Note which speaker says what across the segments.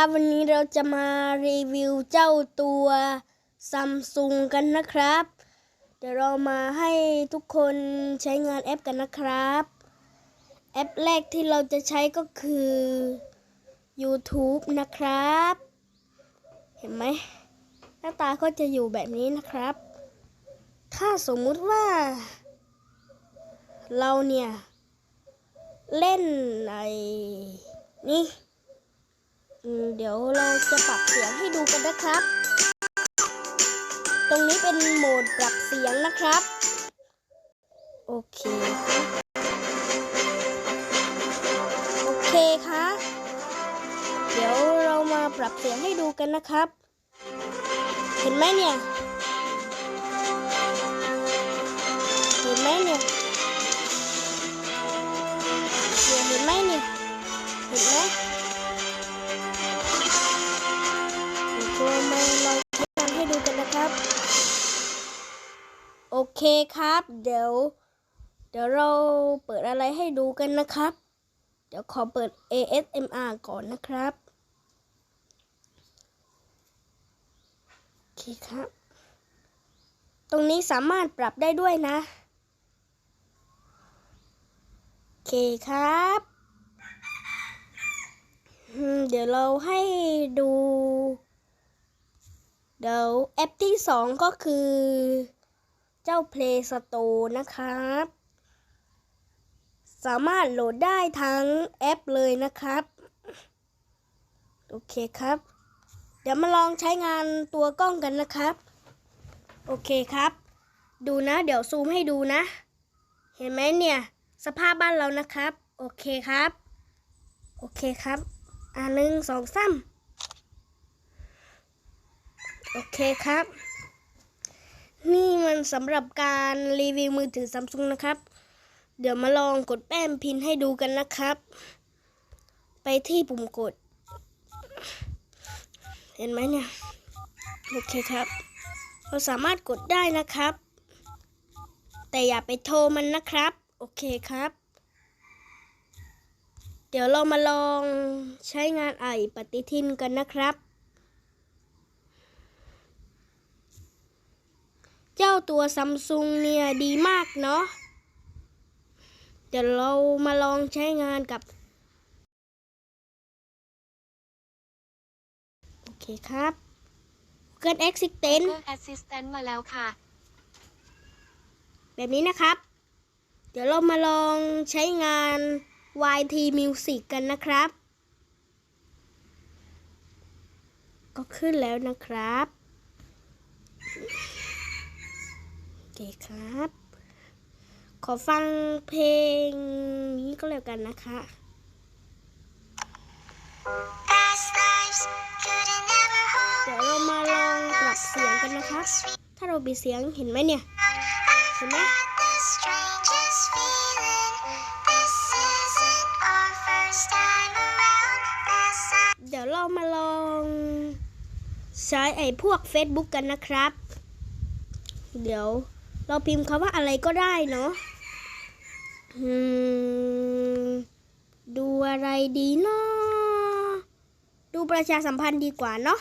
Speaker 1: วันนี้เราจะมารีวิวเจ้าตัวซัมซุงกันนะครับ เดี๋ยวเรามาให้ทุกคนใช้งานแอปกันนะครับ แอปแรกที่เราจะใช้ก็คือ YouTube นะครับ เห็นไหมหน้าตาก็จะอยู่แบบนี้นะครับ ถ้าสมมุติว่า เราเนี่ย เล่นไอ้นี่ เดี๋ยวเราจะปรับเสียงให้ดูกันนะครับ ตรงนี้เป็นโหมดปรับเสียงนะครับ โอเค โอเคค่ะ เดี๋ยวเรามาปรับเสียงให้ดูกันนะครับ เห็นไหมเนี่ย เคครับ เดี๋ยว เดี๋ยวเราเปิดอะไรให้ดูกันนะครับ เดี๋ยวขอเปิด ASMR ก่อนนะครับโอเคครับ ตรงนี้สามารถปรับได้ด้วยนะโอเคครับเดี๋ยวเราให้ดู เดี๋ยวแอปที่สองก็คือ เจ้า Play Store นะครับ สามารถโหลดได้ทั้งแอปเลยนะครับ โอเคครับ เดี๋ยวมาลองใช้งานตัวกล้องกันนะครับ โอเคครับ ดูนะ เดี๋ยวซูมให้ดูนะ เห็นไหมเนี่ย สภาพบ้านเรานะครับ โอเคครับ โอเคครับ อ่าหนึ่งสองสามโอเคครับ นี่มันสำหรับการรีวิวมือถือซัมซุงนะครับ เดี๋ยวมาลองกดแป้มพินให้ดูกันนะครับ ไปที่ปุ่มกด เห็นไหมเนี่ย โอเคครับ เราสามารถกดได้นะครับ แต่อย่าไปโทรมันนะครับ โอเคครับ เดี๋ยวเรามาลองใช้งานไอปฏิทินกันนะครับ เจ้า ตัวซัมซุงเนี่ยดีมากเนาะ เดี๋ยวเรามาลองใช้งานกับ โอเคครับ Google Assistant
Speaker 2: Google Assistant มาแล้วค่ะ
Speaker 1: แบบนี้นะครับ เดี๋ยวเรามาลองใช้งาน YT Music กันนะครับ ก็ขึ้นแล้วนะครับ โอเคครับ ขอฟังเพลงนี้ก็แล้วกันนะคะ
Speaker 3: Past lives couldn't never hold
Speaker 1: เดี๋ยวเรามาลองปรับเสียงกันนะครับถ้าเราปิดเสียงเห็นไหมเนี่ย เห็นไหม
Speaker 3: I've the strangest feeling. This isn't our first time around. Last time
Speaker 1: เดี๋ยวเรามาลองใช้ไอ้พวก Facebook กันนะครับ เดี๋ยว เราพิมพ์คำว่าอะไรก็ได้เนาะดูอะไรดีเนาะดูประชาสัมพันธ์ดีกว่าเนาะ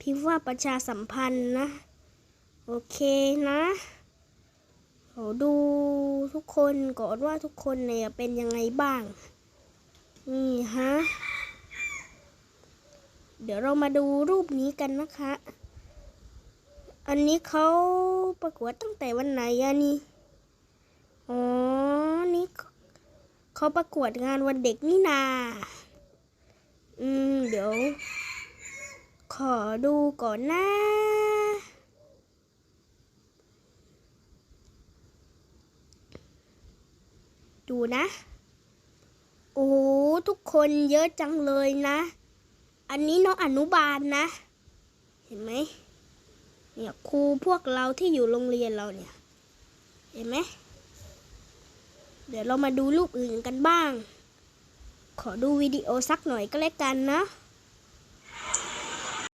Speaker 1: พิมพ์ว่าประชาสัมพันธ์นะ โอเคนะโหดูทุกคนก่อนว่าทุกคนเนี่ยเป็นยังไงบ้าง นี่ฮะ เดี๋ยวเรามาดูรูปนี้กันนะคะ อันนี้เขาประกวดตั้งแต่วันไหนอะนี่อ๋อ นี่เขาประกวดงานวันเด็กนี่นา อืม เดี๋ยว ขอดูก่อนนะดูนะ โอ้โหทุกคนเยอะจังเลยนะ อันนี้น้องอนุบาลนะเห็นไหม เนี่ยครูพวกเราที่อยู่โรงเรียนเราเนี่ย เห็นไหมเดี๋ยวเรามาดูรูปอื่นกันบ้าง ขอดูวิดีโอสักหน่อยก็แล้วกันนะ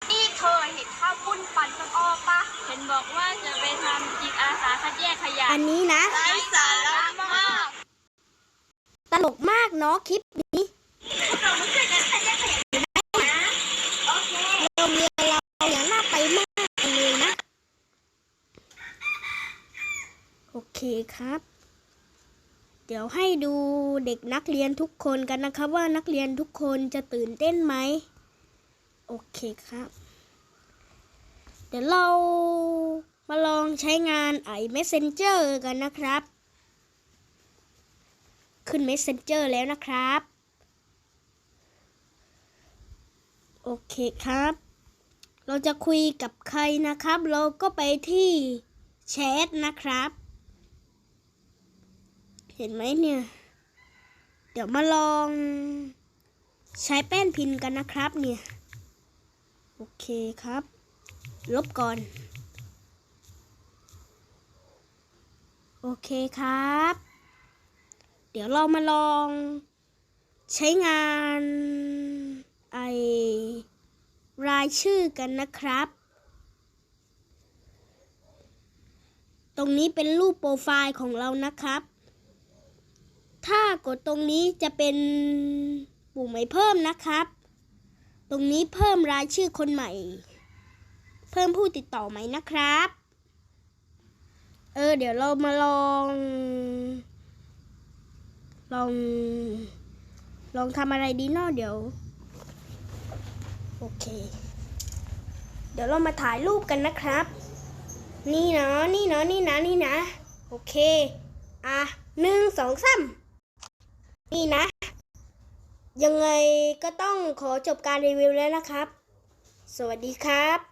Speaker 2: นี่เคยเห็นข้าวปุ้นปั่นต้นอ้อปะเห็นบอกว่าจะไปทำจิตอาสาคัดแยกขยะ
Speaker 1: อันนี้นะ
Speaker 2: ไร้สาระมาก
Speaker 1: ตลกมากเนาะคลิปนี้
Speaker 2: พวกเรามาช่วยกัน
Speaker 1: ครับ เดี๋ยวให้ดูเด็กนักเรียนทุกคนกันนะครับว่านักเรียนทุกคนจะตื่นเต้นไหม โอเคครับ เดี๋ยวเรามาลองใช้งานไอ Messenger กันนะครับ ขึ้น Messenger แล้วนะครับ โอเคครับ เราจะคุยกับใครนะครับ เราก็ไปที่แชทนะครับ เห็นไหมเนี่ย เดี๋ยวมาลองใช้แป้นพินกันนะครับเนี่ย โอเคครับ ลบก่อน โอเคครับ เดี๋ยวเรามาลองใช้งานไอรายชื่อกันนะครับ ตรงนี้เป็นรูปโปรไฟล์ของเรานะครับากดตรงนี้จะเป็นปุ่มไม่เพิ่มนะครับ ตรงนี้เพิ่มรายชื่อคนใหม่ เพิ่มผู้ติดต่อไหมนะครับ เออ เดี๋ยวเรามาลอง ลอง ลองทำอะไรดีเนาะเดี๋ยว โอเค เดี๋ยวเรามาถ่ายรูปกันนะครับ นี่เนาะนี่เนาะนี่นะนี่นะ โอเค อะหนึ่งสองสาม นี่นะ ยังไงก็ต้องขอจบการรีวิวแล้วนะครับ สวัสดีครับ